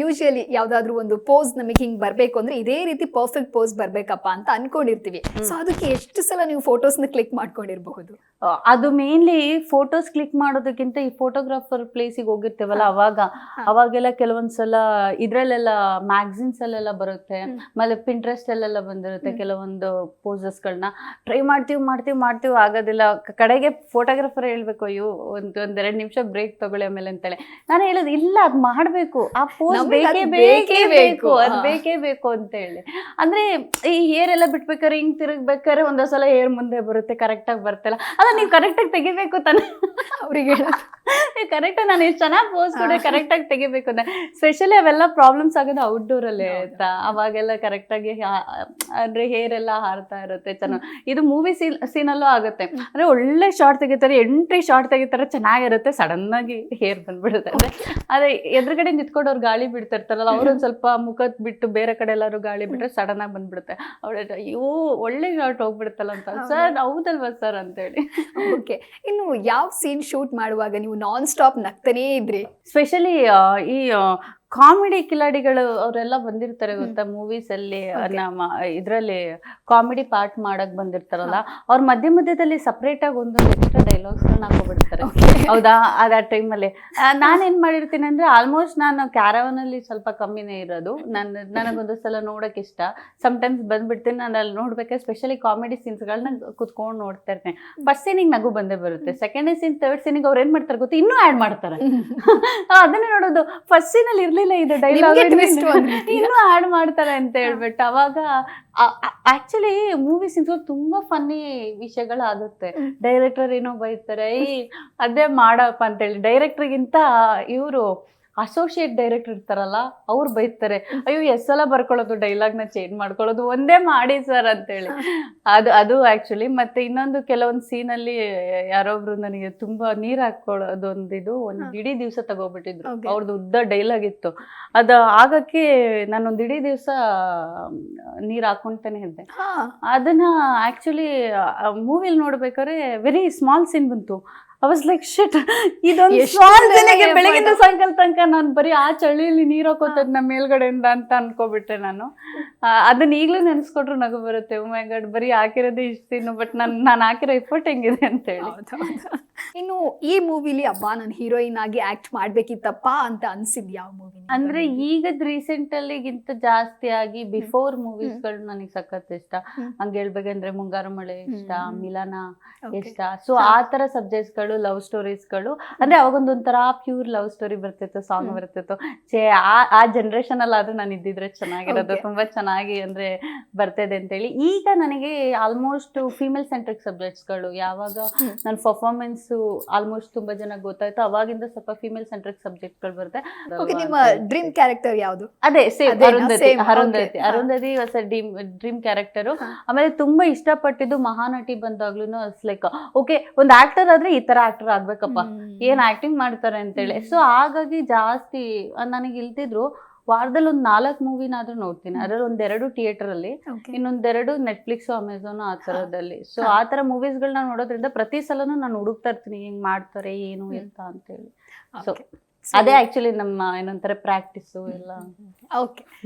Usually ಯಾವ್ದಾದ್ರು ಒಂದು pose ನಮಗೆ ಹಿಂಗ್ ಬರ್ಬೇಕು ಅಂದ್ರೆ ಇದೇ ರೀತಿ ಪರ್ಫೆಕ್ಟ್ ಪೋಸ್ ಬರ್ಬೇಕಪ್ಪ ಅಂತ ಅನ್ಕೊಂಡಿರ್ತೀವಿ. ಸೊ ಅದಕ್ಕೆ ಎಷ್ಟು ಸಲ ನೀವು ಫೋಟೋಸ್ನ ಕ್ಲಿಕ್ ಮಾಡ್ಕೊಂಡಿರಬಹುದು? ಅದು ಮೇನ್ಲಿ ಫೋಟೋಸ್ ಕ್ಲಿಕ್ ಮಾಡೋದಕ್ಕಿಂತ ಈ ಫೋಟೋಗ್ರಾಫರ್ ಪ್ಲೇಸಿಗೆ ಹೋಗಿರ್ತೇವಲ್ಲ ಅವಾಗ. ಅವಾಗೆಲ್ಲ ಕೆಲವೊಂದ್ಸಲ ಇದ್ರಲ್ಲೆಲ್ಲ ಮ್ಯಾಗ್ಝಿನ್ಸ್ ಅಲ್ಲೆಲ್ಲ ಬರುತ್ತೆ. ಮತ್ತೆ ಆಮೇಲೆ ಪಿಂಟ್ರೆಸ್ಟ್ ಅಲ್ಲೆಲ್ಲ ಬಂದಿರುತ್ತೆ ಕೆಲವೊಂದು ಪೋಸಸ್ ಪೋಸಸ್ಗಳನ್ನ ಟ್ರೈ ಮಾಡ್ತೀವಿ ಮಾಡ್ತೀವಿ ಮಾಡ್ತೀವಿ ಆಗೋದಿಲ್ಲ. ಕಡೆಗೆ ಫೋಟೋಗ್ರಾಫರ್ ಹೇಳ್ಬೇಕು ಅಯ್ಯೋ ಒಂದ್ ಒಂದೆರಡು ನಿಮಿಷ ಬ್ರೇಕ್ ತಗೊಳ್ಳಿ ಆಮೇಲೆ ಅಂತೇಳಿ. ನಾನು ಹೇಳೋದು ಇಲ್ಲ ಅದ್ ಮಾಡ್ಬೇಕು. ಆ ಪೋಸ್ ಬೇಕೇ ಬೇಕೇ ಬೇಕೇ. ಅದ್ ಬೇಕೇ. ಬೇಕು ಅಂತ ಹೇಳಿ ಅಂದ್ರೆ ಈ ಹೇರ್ ಎಲ್ಲ ಬಿಟ್ಬೇಕಾದ್ರೆ ಹಿಂಗ್ ತಿರುಗ್ಬೇಕಾದ್ರೆ ಒಂದೊಂದ್ಸಲ ಹೇರ್ ಮುಂದೆ ಬರುತ್ತೆ ಕರೆಕ್ಟ್ ಆಗಿ ಬರ್ತಿಲ್ಲ. ಅಲ್ಲ ನೀವು ಕರೆಕ್ಟ್ ಆಗಿ ತೆಗಿಬೇಕು ತಾನೆ. ಅವ್ರಿಗೆ ಕರೆಕ್ಟ್ ನಾನು ಎಷ್ಟು ಚೆನ್ನಾಗಿ ಪೋಸ್ ಕೂಡ ಕರೆಕ್ಟ್ ಆಗಿ ತೆಗಿಬೇಕು ಅಂತ ಸ್ಪೆಷಲಿ ಅವೆಲ್ಲ ಪ್ರಾಬ್ಲಮ್ಸ್ ಆಗೋದು ಔಟ್ಡೋರ್ ಅಲ್ಲಿ ಆಯ್ತಾ? ಅವಾಗೆಲ್ಲ ಕರೆಕ್ಟ್ ಆಗಿ ಅಂದ್ರೆ ಹೇರ್ ಎಲ್ಲ ಹಾರ್ತಾ ಇರುತ್ತೆ ಚೆನ್ನಾಗಿ ಇದು ಮೂವಿ ಸೀನ್ ಸೀನಲ್ಲೂ ಆಗುತ್ತೆ. ಅಂದ್ರೆ ಒಳ್ಳೆ ಶಾರ್ಟ್ ತೆಗಿತಾರೆ ಎಂಟ್ರಿ ಶಾರ್ಟ್ ತೆಗಿತಾರೆ ಚೆನ್ನಾಗಿರುತ್ತೆ ಸಡನ್ ಆಗಿ ಹೇರ್ ಬಂದ್ಬಿಡುತ್ತೆ. ಅಂದ್ರೆ ಅದೇ ಎದುರುಗಡೆ ನಿಂತ್ಕೊಂಡು ಗಾಳಿ ಬಿಡ್ತಿರ್ತಾರಲ್ಲ ಅವ್ರೊಂದ್ ಸ್ವಲ್ಪ ಮುಖದ್ ಬಿಟ್ಟು ಬೇರೆ ಕಡೆ ಎಲ್ಲಾರು ಗಾಳಿ ಬಿಟ್ರೆ ಸಡನ್ ಆಗಿ ಬಂದ್ಬಿಡುತ್ತೆ. ಅವಳ ಅಯ್ಯೋ ಒಳ್ಳೆ ಶಾರ್ಟ್ ಹೋಗ್ಬಿಡುತ್ತಲ್ಲ ಅಂತ. ಸರ್ ಹೌದಲ್ವಾ ಸರ್ ಅಂತೇಳಿ ಓಕೆ ಇನ್ನು ಯಾವ ಸೀನ್ ಶೂಟ್ ಮಾಡುವಾಗ ನೀವು ನಾನ್ ಸ್ಟಾಪ್ ನಗ್ತಾನೇ ಇದ್ರಿ? ಸ್ಪೆಷಲಿ ಈ ಕಾಮಿಡಿ ಕಿಲಾಡಿಗಳು ಅವರೆಲ್ಲ ಬಂದಿರ್ತಾರೆ ಗೊತ್ತಾ ಮೂವೀಸ್ ಅಲ್ಲಿ. ನಮ್ಮ ಇದರಲ್ಲಿ ಕಾಮಿಡಿ ಪಾರ್ಟ್ ಮಾಡಕ್ ಬಂದಿರ್ತಾರಲ್ಲ ಅವ್ರ ಮಧ್ಯ ಮಧ್ಯದಲ್ಲಿ ಸಪ್ರೇಟ್ ಆಗಿ ಒಂದೊಂದು ಎಕ್ಸ್ಟ್ರಾ ಡೈಲಾಗ್ಸ್ ಹಾಕೋಬಿಡ್ತಾರೆ. ಹೌದಾ? ಅದ ಟೈಮಲ್ಲಿ ನಾನೇನ್ ಮಾಡಿರ್ತೀನಿ ಅಂದ್ರೆ ಆಲ್ಮೋಸ್ಟ್ ನಾನು ಕ್ಯಾರವನ್ ಅಲ್ಲಿ ಸ್ವಲ್ಪ ಕಮ್ಮಿನೇ ಇರೋದು. ನಾನು ನನಗೊಂದು ಸಲ ನೋಡಕ್ ಇಷ್ಟ. ಟೈಮ್ಸ್ ಬಂದ್ಬಿಡ್ತೀನಿ ನಾನು ಅಲ್ಲಿ ನೋಡ್ಬೇಕಾದ್ರೆ ಸ್ಪೆಷಲಿ ಕಾಮಿಡಿ ಸೀನ್ಸ್ಗಳನ್ನ ಕುತ್ಕೊಂಡು ನೋಡ್ತಾ ಇರ್ತೇನೆ. ಫಸ್ಟ್ ಸೀನಿಗೆ ನಗು ಬಂದೇ ಬರುತ್ತೆ. ಸೆಕೆಂಡ್ ಸೀನ್ ಥರ್ಡ್ ಸೀನಿಗೆ ಅವ್ರು ಏನ್ ಮಾಡ್ತಾರೆ ಗೊತ್ತಾ? ಇನ್ನೂ ಆಡ್ ಮಾಡ್ತಾರೆ. ಅದನ್ನೇ ನೋಡೋದು. ಫಸ್ಟ್ ಸೀನ್ ಅಲ್ಲಿ ಇರ್ಲಿಲ್ಲ ಇದು ಡೈಲಾಗ್ ಇನ್ನೂ ಆಡ್ ಮಾಡ್ತಾರೆ ಅಂತ ಹೇಳ್ಬಿಟ್ಟು. ಅವಾಗ ಆಕ್ಚುಲಿ ಮೂವಿ ಸೀನ್ಸ್ ತುಂಬಾ ಫನ್ನಿ ವಿಷಯಗಳಾಗುತ್ತೆ. ಡೈರೆಕ್ಟರ್ ಏನೋ ಬೈತಾರೆ ಅದೇ ಮಾಡಪ್ಪ ಅಂತೇಳಿ. ಡೈರೆಕ್ಟರ್ಗಿಂತ ಇವರು ಅಸೋಸಿಯೇಟ್ ಡೈರೆಕ್ಟರ್ ಇರ್ತಾರಲ್ಲ ಅವ್ರು ಬೈತಾರೆ ಅಯ್ಯೋ ಎಸ್ ಸಲ ಬರ್ಕೊಳ್ಳೋದು ಡೈಲಾಗ್ನ ಚೇಂಜ್ ಮಾಡ್ಕೊಳ್ಳೋದು ಒಂದೇ ಮಾಡಿ ಸರ್ ಅಂತೇಳಿ. ಅದು ಅದು ಆಕ್ಚುಲಿ ಮತ್ತೆ ಇನ್ನೊಂದು ಕೆಲವೊಂದು ಸೀನಲ್ಲಿ ಯಾರೊಬ್ರು ನನಗೆ ತುಂಬಾ ನೀರ್ ಹಾಕೊಳ್ಳೋದು ಒಂದಿದು ಒಂದ್. ಇಡೀ ದಿವಸ ತಗೋಬಿಟ್ಟಿದ್ರು. ಅವ್ರದ್ದು ಉದ್ದ ಡೈಲಾಗ್ ಇತ್ತು. ಅದು ಆಗಕ್ಕೆ ನಾನೊಂದು ಇಡೀ ದಿವಸ ನೀರ್ ಹಾಕೊಂತಾನೆ ಇದ್ದೆ. ಅದನ್ನ ಆಕ್ಚುಲಿ ಮೂವಿಲಿ ನೋಡ್ಬೇಕಾದ್ರೆ ವೆರಿ ಸ್ಮಾಲ್ ಸೀನ್ ಬಂತು. ಐ ವಾಸ್ ಲೈಕ್ ಶಿಟ್ ಇದೊಂದು effort. ಬೆಳಗಿನ ಸಾಯಂಕಾಲ ತನಕ ನಾನು ಬರೀ ಆ ಚಳಿಯಲ್ಲಿ ನೀರ್ ಹಾಕೋತದ್ ನಮ್ಮ ಮೇಲ್ಗಡೆಯಿಂದ ಅಂತ ಅನ್ಕೋಬಿಟ್ಟೆ ನಾನು ಅದನ್ನ ಈಗಲೂ ನೆನ್ಸ್ಕೊಟ್ರು ನಗು ಬರುತ್ತೆ Oh ಮೈ ಗಾಡ್ ಬರೀ ಹಾಕಿರೋದೇ ಇಷ್ಟು ಬಟ್ ನಾನು ನಾನು ಹಾಕಿರೋ ಎಫರ್ಟ್ ಹೆಂಗಿದೆ ಅಂತ ಹೇಳಿ. ಇನ್ನು ಈ ಮೂವಿಲಿ ಅಬ್ಬಾ ನಾನು ಹೀರೋಯಿನ್ ಆಗಿ ಆಕ್ಟ್ ಮಾಡ್ಬೇಕಿತ್ತಪ್ಪ ಅಂತ ಅನ್ಸಿದ್ ಯಾವ ಮೂವಿ ಅಂದ್ರೆ ಈಗದ್ ರೀಸೆಂಟ್ ಅಲ್ಲಿಗಿಂತ ಜಾಸ್ತಿ ಆಗಿ ಬಿಫೋರ್ ಮೂವೀಸ್ಗಳು ನನಗೆ ಸಖತ್ ಇಷ್ಟ. ಹಂಗ ಹೇಳ್ಬೇಕಂದ್ರೆ ಮುಂಗಾರು ಮಳೆ ಇಷ್ಟ. ಮಿಲನ ಇಷ್ಟ ಸೊ. ಆ ತರ ಸಬ್ಜೆಕ್ಟ್ಸ್ಗಳು ಲವ್ ಸ್ಟೋರೀಸ್ಗಳು ಅಂದ್ರೆ ಅವಾಗ ಒಂಥರ ಪ್ಯೂರ್ ಲವ್ ಸ್ಟೋರಿ ಬರ್ತಿತ್ತು ಸಾಂಗ್. ಬರ್ತಿತ್ತು ಛೇ ಆ ಆ ಜನರೇಷನ್ ಅಲ್ಲಿ ಆದ್ರೂ ನಾನು ಇದ್ದಿದ್ರೆ ಚೆನ್ನಾಗಿರೋದು. ತುಂಬಾ ಚೆನ್ನಾಗಿ ಅಂದ್ರೆ ಬರ್ತಿದೆ ಅಂತೇಳಿ. ಈಗ ನನಗೆ ಆಲ್ಮೋಸ್ಟ್ ಫಿಮೇಲ್ ಸೆಂಟ್ರಿಕ್ ಸಬ್ಜೆಕ್ಟ್ಸ್ಗಳು ಯಾವಾಗ. ನನ್ನ ಪರ್ಫಾರ್ಮೆನ್ಸ್ ಆಲ್ಮೋಸ್ಟ್ ತುಂಬಾ ಜನ ಗೊತ್ತಾಯ್ತು. ಅವಾಗಿಂದ ಸ್ವಲ್ಪ ಫಿಮೇಲ್ ಸೆಂಟ್ರಿಕ್ ಸಬ್ಜೆಕ್ಟ್ಗಳು ಬರುತ್ತೆ. ಓಕೆ ನಿಮ್ಮ ಡ್ರೀಮ್ ಕ್ಯಾರೆಕ್ಟರ್ ಯಾವುದು? ಅದೇ ಸೇಮ್? ಅರುಂಧತಿ ಅರುಂಧತಿ ಅರುಂಧತಿ ಹೊಸ ಡ್ರೀಮ್ ಡ್ರೀಮ್ ಕ್ಯಾರೆಕ್ಟರು ಆಮೇಲೆ ತುಂಬಾ ಇಷ್ಟಪಟ್ಟಿದ್ದು ಮಹಾನಟಿ ಬಂದಾಗ್ಲೂ ಲೈಕ್ ಓಕೆ ಒಂದು ಆಕ್ಟರ್ ಆದ್ರೆ ಈ ತರ ಆಕ್ಟರ್ ಆಗ್ಬೇಕಪ್ಪ. ಏನ್ ಆಕ್ಟಿಂಗ್ ಮಾಡ್ತಾರೆ ಅಂತೇಳಿ. ಸೊ ಹಾಗಾಗಿ ಜಾಸ್ತಿ ನನಗೆ ಇಲ್ತಿದ್ರು ವಾರದಲ್ಲಿ ಒಂದ್ ನಾಲ್ಕು ಮೂವಿನಾದ್ರೂ ನೋಡ್ತೀನಿ. ಅದ್ರಲ್ಲಿ ಒಂದೆರಡು ಥಿಯೇಟರ್ ಅಲ್ಲಿ ಇನ್ನೊಂದೆರಡು ನೆಟ್ಫ್ಲಿಕ್ಸ್ ಅಮೆಝಾನ್ ಆ ತರದಲ್ಲಿ ಸೊ. ಆ ತರ ಮೂವೀಸ್ಗಳನ್ನ ನೋಡೋದ್ರಿಂದ ಪ್ರತಿ ಸಲನೂ ನಾನು ಹುಡುಕ್ತಾ ಇರ್ತೀನಿ ಹಿಂಗ್ ಮಾಡ್ತಾರೆ ಏನು ಅಂತ ಅಂತೇಳಿ. ಸೊ ಅದೇ ಆಕ್ಚುಲಿ ನಮ್ಮ ಏನಂತಾರೆ ಪ್ರಾಕ್ಟೀಸು ಎಲ್ಲ. ಓಕೆ